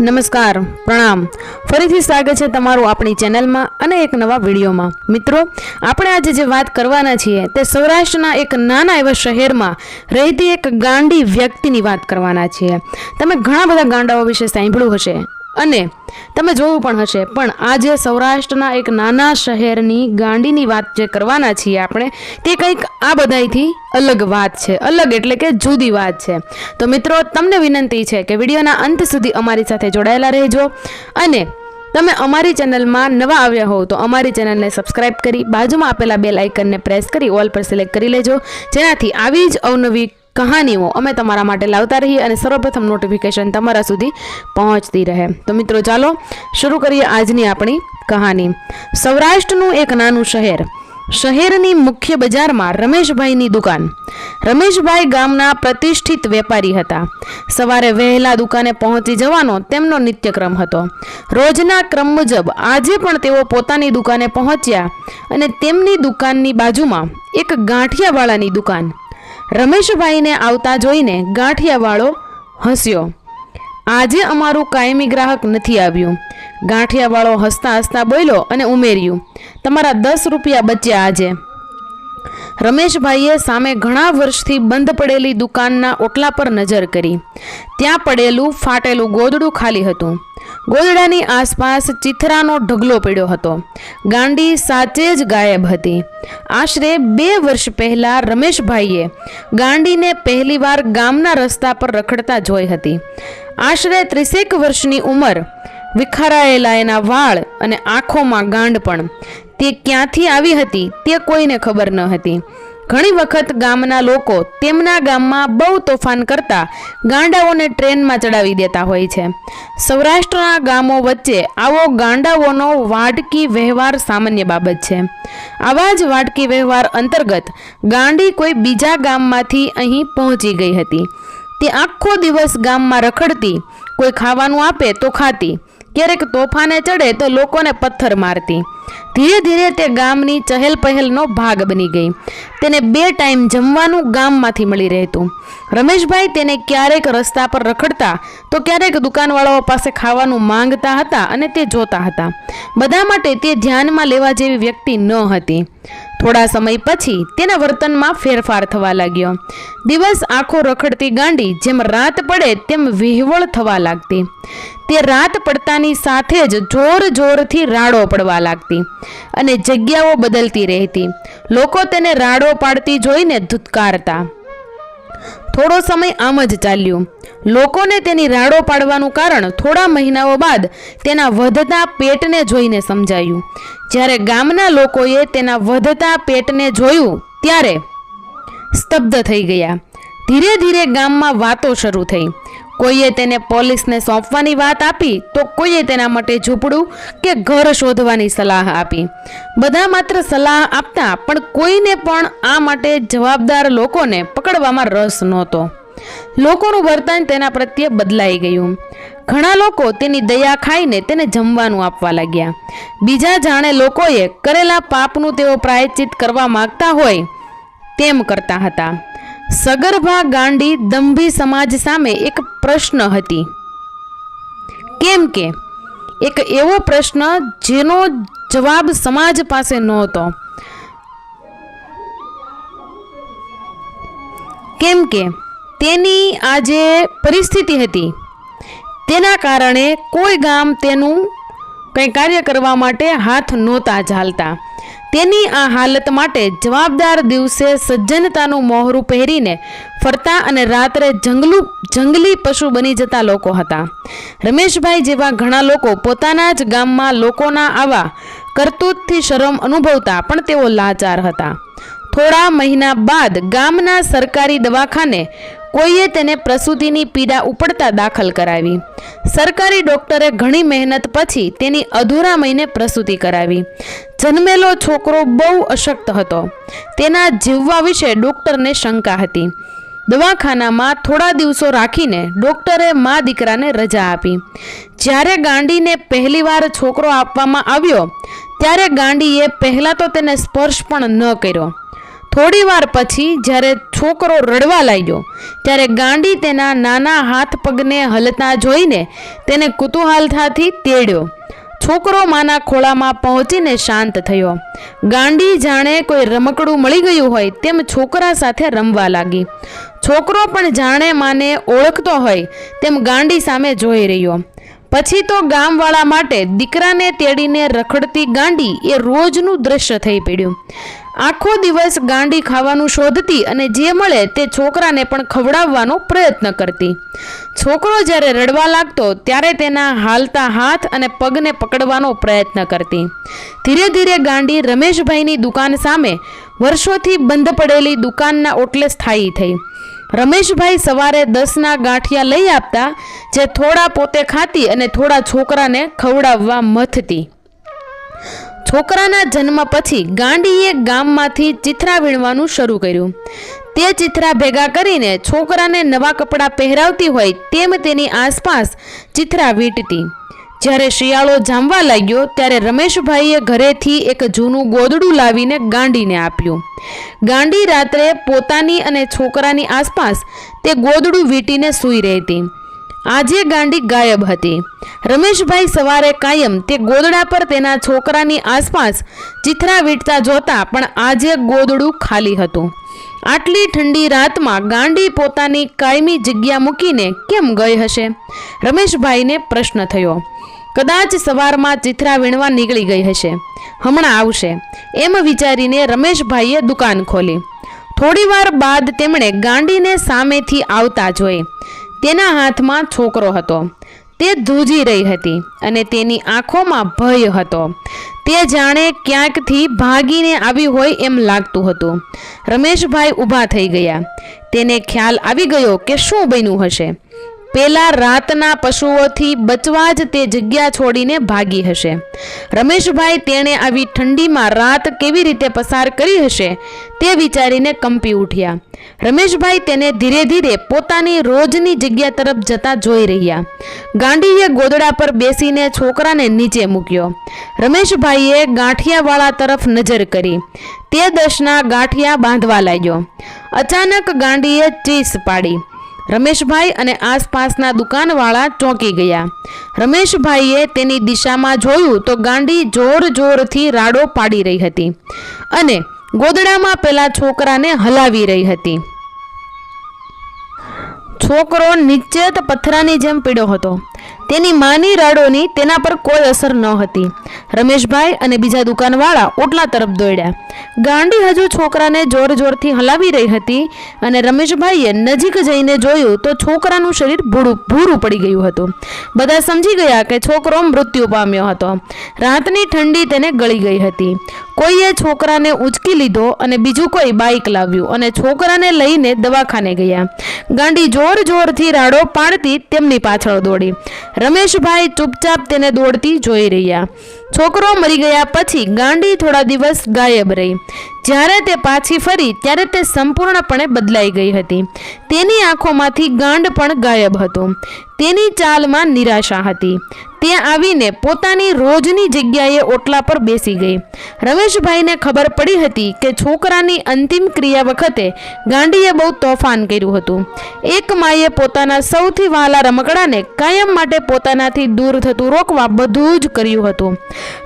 નમસ્કાર, પ્રણામ. ફરીથી સ્વાગત છે તમારું આપણી ચેનલમાં અને એક નવા વિડીયોમાં. મિત્રો, આપણે આજે જે વાત કરવાના છીએ તે સૌરાષ્ટ્રના એક નાના એવા શહેરમાં રહેતી એક ગાંડી વ્યક્તિની વાત કરવાના છીએ. તમે ઘણા બધા ગાંડાઓ વિશે સાંભળ્યું હશે. અને તમે જોયું પણ હશે, પણ આજે સૌરાષ્ટ્રના એક નાના શહેરની ગાંડીની વાત જે કરવાના છીએ આપણે, તે કંઈક આ બધાયથી અલગ વાત છે. અલગ એટલે કે જુદી વાત છે. તો મિત્રો, તમને વિનંતી છે કે વિડીયોના અંત સુધી અમારી સાથે જોડાયેલા રહેજો અને તમે અમારી ચેનલમાં નવા આવ્યા હોવ તો અમારી ચેનલને સબસ્ક્રાઇબ કરી બાજુમાં આપેલા બેલ આઇકનને પ્રેસ કરી ઓલ પર સિલેક્ટ કરી લેજો. જેનાથી આવી જ અવનવી કહાનીઓ અમે તમારા માટે લાવતા રહીએ અને સર્વપ્રથમ નોટિફિકેશન તમારા સુધી પહોંચતી રહે. તો મિત્રો ચાલો શરૂ કરીએ આજની આપણી કહાની. સૌરાષ્ટ્રનું એક નાનું શહેર. શહેરની મુખ્ય બજારમાં રમેશભાઈની દુકાન. રમેશભાઈ ગામના પ્રતિષ્ઠિત વેપારી હતા. સવારે વહેલા દુકાને પહોંચી જવાનો તેમનો નિત્યક્રમ હતો. રોજના ક્રમ મુજબ આજે પણ તેઓ પોતાની દુકાને પહોંચ્યા અને તેમની દુકાનની બાજુમાં એક ગાંઠિયાવાળાની દુકાન. રમેશભાઈને આવતા જોઈને ગાંઠિયાવાળો હસ્યો. આજે અમારું કાયમી ગ્રાહક નથી આવ્યું. ગાંઠિયાવાળો હસતા હસતા બોલ્યો અને ઉમેર્યું, તમારા દસ રૂપિયા બચ્યા આજે. રમેશભાઈએ સામે ઘણા વર્ષથી બંધ પડેલી દુકાનના ઓટલા પર નજર કરી. ત્યાં પડેલું ફાટેલું ગોદડું ખાલી હતું. ગોદડાની આસપાસ ચિથરાનો ઢગલો પડ્યો હતો. ગાંડી સાચે જ ગાયબ હતી. આશરે બે વર્ષ પહેલા રમેશભાઈએ ગાંડીને પહેલીવાર ગામના રસ્તા પર રખડતા જોઈ હતી. આશરે ત્રીસેક વર્ષની ઉંમર, વિખારાયેલા એના વાળ અને આંખોમાં ગાંડ પણ. તે ક્યાંથી આવી હતી તે કોઈને ખબર ન હતી. ઘણી વખત ગામના લોકો તેમના ગામમાં બહુ તોફાન કરતા ગાંડાઓને ટ્રેનમાં ચડાવી દેતા હોય છે. સૌરાષ્ટ્રના ગામો વચ્ચે આવો ગાંડાઓનો વાટકી વ્યવહાર સામાન્ય બાબત છે. આવા જ વાટકી વ્યવહાર અંતર્ગત ગાંડી કોઈ બીજા ગામમાંથી અહીં પહોંચી ગઈ હતી. તે આખો દિવસ ગામમાં રખડતી, કોઈ ખાવાનું આપે તો ખાતી ક્યારેક તોફાને ચડે તો લોકોને પથ્થર મારતી. ધીરે ધીરે તે ગામની ચહેલ પહેલનો ભાગ બની ગઈ. તેને બે ટાઈમ જમવાનું ગામમાંથી મળી રહેતું. રમેશભાઈ તેને ક્યારેક રસ્તા પર રખડતા તો ક્યારેક દુકાનવાળાઓ પાસે ખાવાનું માંગતા હતા અને તે જોતા હતા. બધા માટે તે ધ્યાનમાં લેવા જેવી વ્યક્તિ ન હતી. થોડા સમય પછી તેના વર્તનમાં ફેરફાર થવા લાગ્યો. દિવસ આખો રખડતી ગાંડી જેમ રાત પડે તેમ વિહવળ થવા લાગતી. તે રાત પડતાની સાથે જ જોર જોરથી રાડો પડવા લાગતી અને જગ્યાઓ બદલતી રહેતી. લોકો તેને રાડો પાડતી જોઈને ધુતકારતા. થોડો સમય આમ જ ચાલ્યું. લોકોને તેની રાડો પાડવાનું કારણ થોડા મહિનાઓ બાદ તેના વધતા પેટને જોઈને સમજાયું. જ્યારે ગામના લોકોએ તેના વધતા પેટને જોયું ત્યારે સ્તબ્ધ થઈ ગયા. ધીરે ધીરે ગામમાં વાતો શરૂ થઈ. કોઈએ તેને પોલીસને સોંપવાની વાત આપી, તો કોઈએ તેના માટે ઝૂંપડું કે ઘર શોધવાની સલાહ આપી. બધા માત્ર સલાહ આપતા, પણ કોઈને પણ આ માટે જવાબદાર લોકોને પકડવામાં રસ નહોતો. લોકોનું વર્તન તેના પ્રત્યે બદલાઈ ગયું. ઘણા લોકો તેની દયા ખાઈને તેને જમવાનું આપવા લાગ્યા. બીજા જાણે લોકોએ કરેલા પાપનું તેઓ પ્રાયશ્ચિત કરવા માગતા હોય તેમ કરતા હતા. સગર્ભા ગાંડી દંભી સમાજ સામે એક પ્રશ્ન હતી. કેમ કે, એક એવો પ્રશ્ન જેનો જવાબ સમાજ પાસે નહોતો. કેમ કે, તેની આ જે પરિસ્થિતિ હતી. તેના કારણે કોઈ ગામ તેનું કંઈ કાર્ય કરવા માટે હાથ નહોતા ઝાલતા તેની આ હાલત માટે જવાબદાર દિવસે સજ્જનતાનું મોહરું પહેરીને ફરતા અને રાત્રે જંગલું, જંગલી પશુ બની જતા લોકો હતા. રમેશભાઈ જેવા ઘણા લોકો પોતાના જ ગામમાં લોકોના આવા કરતૂતથી શરમ અનુભવતા પણ તેઓ લાચાર હતા. થોડા મહિના બાદ ગામના સરકારી દવાખાને કોઈએ તેને પ્રસૂતિની પીડા ઉપડતા દાખલ કરાવી. સરકારી ડોક્ટરે ઘણી મહેનત પછી તેની અધૂરા મહિને પ્રસૂતિ કરાવી. જન્મેલો છોકરો બહુ અશક્ત હતો. તેના જીવવા વિશે ડોક્ટરને શંકા હતી. દવાખાનામાં થોડા દિવસો રાખીને ડોક્ટરે મા દીકરાને રજા આપી. જ્યારે ગાંડીને પહેલીવાર છોકરો આપવામાં આવ્યો, ત્યારે ગાંડીએ પહેલાં તો તેને સ્પર્શ પણ ન કર્યો. થોડી વાર પછી જ્યારે છોકરો રડવા લાગ્યો, ત્યારે ગાંડી તેના નાના હાથ પગને હલતા જોઈને તેને કુતૂહલતાથી તેડ્યો. છોકરો માના ખોળામાં પહોંચીને શાંત થયો. ગાંડી જાણે કોઈ રમકડું મળી ગયું હોય તેમ છોકરા સાથે રમવા લાગી. છોકરો પણ જાણે માને ઓળખતો હોય તેમ ગાંડી સામે જોઈ રહ્યો. પછી તો ગામવાળા માટે દીકરાને તેડીને રખડતી ગાંડી એ રોજનું દ્રશ્ય થઈ પડ્યું. આખો દિવસ ગાંડી ખાવાનું શોધતી અને જે મળે તે છોકરાને પણ ખવડાવવાનો પ્રયત્ન કરતી. છોકરો જ્યારે રડવા લાગતો ત્યારે તેના હાલતા હાથ અને પગને પકડવાનો પ્રયત્ન કરતી. ધીરે ધીરે ગાંડી રમેશભાઈની દુકાન સામે વર્ષોથી બંધ પડેલી દુકાનના ઓટલે સ્થાયી થઈ. રમેશભાઈ સવારે દસના ગાંઠિયા લઈ આપતા, જે થોડા પોતે ખાતી અને થોડા છોકરાને ખવડાવવા મથતી. છોકરાના જન્મ પછી ગાંડીએ ગામમાંથી ચિથરા વીણવાનું શરૂ કર્યું. તે ચિથરા ભેગા કરીને છોકરાને નવા કપડાં પહેરાવતી હોય તેમ તેની આસપાસ ચિથરા વીંટતી. જ્યારે શિયાળો જામવા લાગ્યો, ત્યારે રમેશભાઈએ ઘરેથી એક જૂનું ગોદડું લાવીને ગાંડીને આપ્યું. ગાંડી રાત્રે પોતાની અને છોકરાની આસપાસ તે ગોદડું વીંટીને સૂઈ રહેતી. આજે ગાંડી ગાયબ હતી. રમેશભાઈ સવારે કાયમ તે ગોદડા પર તેના છોકરાની આસપાસ ચિથરા વીટતા જોતા પણ આજે ગોદડું ખાલી હતું. આટલી ઠંડી રાતમાં ગાંડી પોતાની કાયમી જગ્યા મૂકીને કેમ ગઈ હશે? રમેશભાઈને પ્રશ્ન થયો. કદાચ સવારમાં ચિથરા વીણવા નીકળી ગઈ હશે. હમણાં આવશે. એમ વિચારીને રમેશભાઈએ દુકાન ખોલી. થોડીવાર બાદ તેમણે ગાંડીને સામેથી આવતા જોઈ. તેના હાથમાં છોકરો હતો. તે ધ્રુજી રહી હતી અને તેની આંખોમાં ભય હતો. તે જાણે ક્યાંકથી ભાગીને આવી હોય એમ લાગતું હતું. રમેશભાઈ ઊભા થઈ ગયા. તેને ખ્યાલ આવી ગયો કે શું બન્યું હશે. પેલા રાતના પશુઓથી બચવા જ તે જગ્યા છોડીને ભાગી હશે. રમેશભાઈ તેણે આવી ઠંડીમાં રાત કેવી રીતે પસાર કરી હશે તે વિચારીને કંપી ઉઠ્યા. રમેશભાઈ તેને ધીરે ધીરે પોતાની રોજની જગ્યા તરફ જતા જોઈ રહ્યા. ગાંડીએ ગોદડા પર બેસીને છોકરાને નીચે મૂક્યો. રમેશભાઈએ ગાંઠિયાવાળા તરફ નજર કરી. તે દશના ગાંઠિયા બાંધવા લાગ્યો. અચાનક ગાંડીએ ચીસ પાડી. રમેશભાઈ અને આસપાસના દુકાનવાળા ચોંકી ગયા. રમેશભાઈએ તેની દિશામાં જોયું તો ગાંડી જોર જોરથી રાડો પાડી રહી હતી અને ગોદડામાં પેલા છોકરાને હલાવી રહી હતી. છોકરો નિશ્ચિત પથ્થરાની જેમ પીડ્યો હતો. તેની માની રાડોની તેના પર કોઈ અસર ન હતી. રમેશભાઈ અને બીજા દુકાનવાળા ઓટલા તરફ દોડ્યા. ગાંડી હજુ છોકરાને જોર જોરથી હલાવી રહી હતી અને રમેશભાઈએ નજીક જઈને જોયું તો છોકરાનું શરીર ભૂરું ભૂરું પડી ગયું હતું. બધા સમજી ગયા કે છોકરો મૃત્યુ પામ્યો હતો. રાતની ઠંડી તેને ગળી ગઈ હતી. કોઈએ છોકરાને ઉંચકી લીધો અને બીજું કોઈ બાઇક લાવ્યું અને છોકરાને લઈને દવાખાને ગયા. ગાંડી જોર જોરથી રાડો પાડતી તેમની પાછળ દોડી. રમેશભાઈ ચૂપચાપ તેને દોડતી જોઈ રહ્યા. છોકરો મરી ગયા પછી ગાંડી થોડા દિવસ ગાયબ રહી. જ્યારે તે પાછી ફરી, ત્યારે તે સંપૂર્ણપણે બદલાઈ ગઈ હતી. તેની આંખોમાંથી ગાંડ પણ ગાયબ હતો. તેની ચાલમાં નિરાશા હતી. તે આવીને પોતાની રોજની જગ્યાએ ઓટલા પર બેસી ગઈ. રમેશભાઈને ખબર પડી હતી કે છોકરાની અંતિમ ક્રિયા વખતે ગાંડીએ બહુ તોફાન કર્યું હતું. એક માએ પોતાના સૌથી વહાલા રમકડાને કાયમ માટે પોતાનાથી દૂર થતું રોકવા બધું જ કર્યું હતું.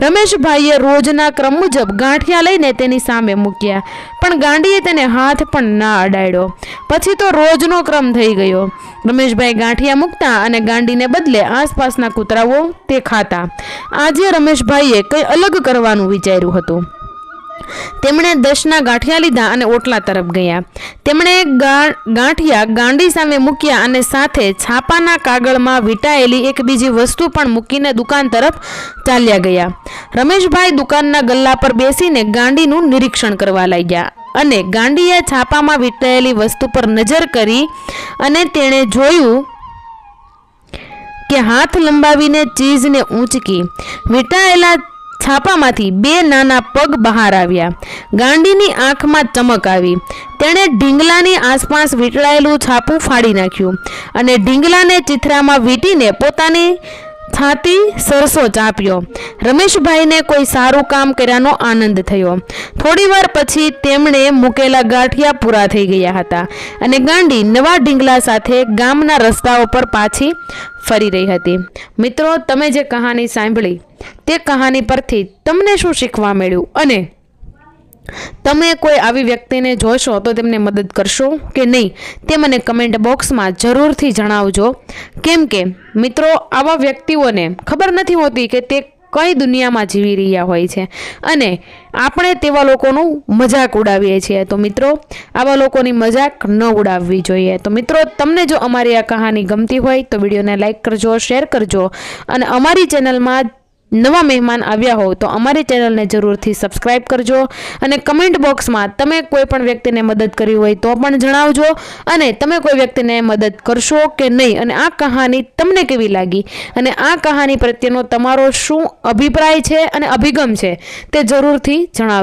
રમેશભાઈએ રોજના ક્રમ મુજબ ગાંઠિયા લઈને તેની સામે મૂક્યા. પણ ગાંડીએ તેને હાથ પણ ના અડાડ્યો. પછી તો રોજનો ક્રમ થઈ ગયો. રમેશભાઈ ગાંઠિયા મૂકતા અને ગાંડીને બદલે આસપાસના કૂતરાઓ તે ખાતા. આજે રમેશભાઈએ કંઈ અલગ કરવાનું વિચાર્યું હતું. તેમણે દસના ગાંઠિયા લીધા અને ઓટલા તરફ ગયા. તેમણે ગાંઠિયા ગાંડી સામે મૂક્યા અને સાથે છાપાના કાગળમાં વીંટાયેલી એક બીજી વસ્તુ પણ મૂકીને દુકાન તરફ ચાલ્યા ગયા. રમેશભાઈ દુકાનના ગલ્લા પર બેસીને ગાંડીનું નિરીક્ષણ કરવા લાગ્યા અને ગાંડીએ છાપામાં વીંટાયેલી વસ્તુ પર નજર કરી અને તેણે જોયું કે હાથ લંબાવીને ચીઝને ઊંચકી. વીંટાયેલા છાપામાંથી બે નાના પગ બહાર આવ્યા. ગાંડીની આંખમાં ચમક આવી. તેણે ઢીંગલાની આસપાસ વીંટળાયેલું છાપું ફાડી નાખ્યું અને ઢીંગલાને ચિથરામાં વીંટીને પોતાની છાતી સરસો ચાપ્યો. રમેશભાઈને કોઈ સારું કામ કર્યાનો આનંદ થયો. થોડીવાર પછી તેમણે મૂકેલા ગાંઠિયા પૂરા થઈ ગયા હતા અને ગાંડી નવા ઢીંગલા સાથે ગામના રસ્તાઓ પર પાછી ફરી રહી હતી. મિત્રો, તમે જે કહાની સાંભળી તે કહાની પરથી તમને શું શીખવા મળ્યું અને તમે કોઈ આવી વ્યક્તિને જોશો તો તેમને મદદ કરશો કે નહીં તે મને કમેન્ટ બોક્સમાં જરૂરથી જણાવજો. કેમ કે મિત્રો, આવા વ્યક્તિઓને ખબર નથી હોતી કે તે કઈ દુનિયામાં જીવી રહ્યા હોય છે. અને આપણે તેવા લોકોનું મજાક ઉડાવીએ છીએ. તો મિત્રો, આવા લોકોની મજાક ન ઉડાવવી જોઈએ. તો મિત્રો, તમને જો અમારી આ કહાની ગમતી હોય તો વિડીયોને લાઈક કરજો શેર કરજો. અને અમારી ચેનલમાં નવા મહેમાન આવ્યા હોવ તો અમારી ચેનલને જરૂરથી સબસ્ક્રાઇબ કરજો અને કમેન્ટ બોક્સમાં તમે કોઈ પણ વ્યક્તિને મદદ કરી હોય તો પણ જણાવજો અને તમે કોઈ વ્યક્તિને મદદ કરશો કે નહીં અને આ કહાની તમને કેવી લાગી અને આ કહાની પ્રત્યેનો તમારો શું અભિપ્રાય છે અને અભિગમ છે તે જરૂરથી જણાવજો.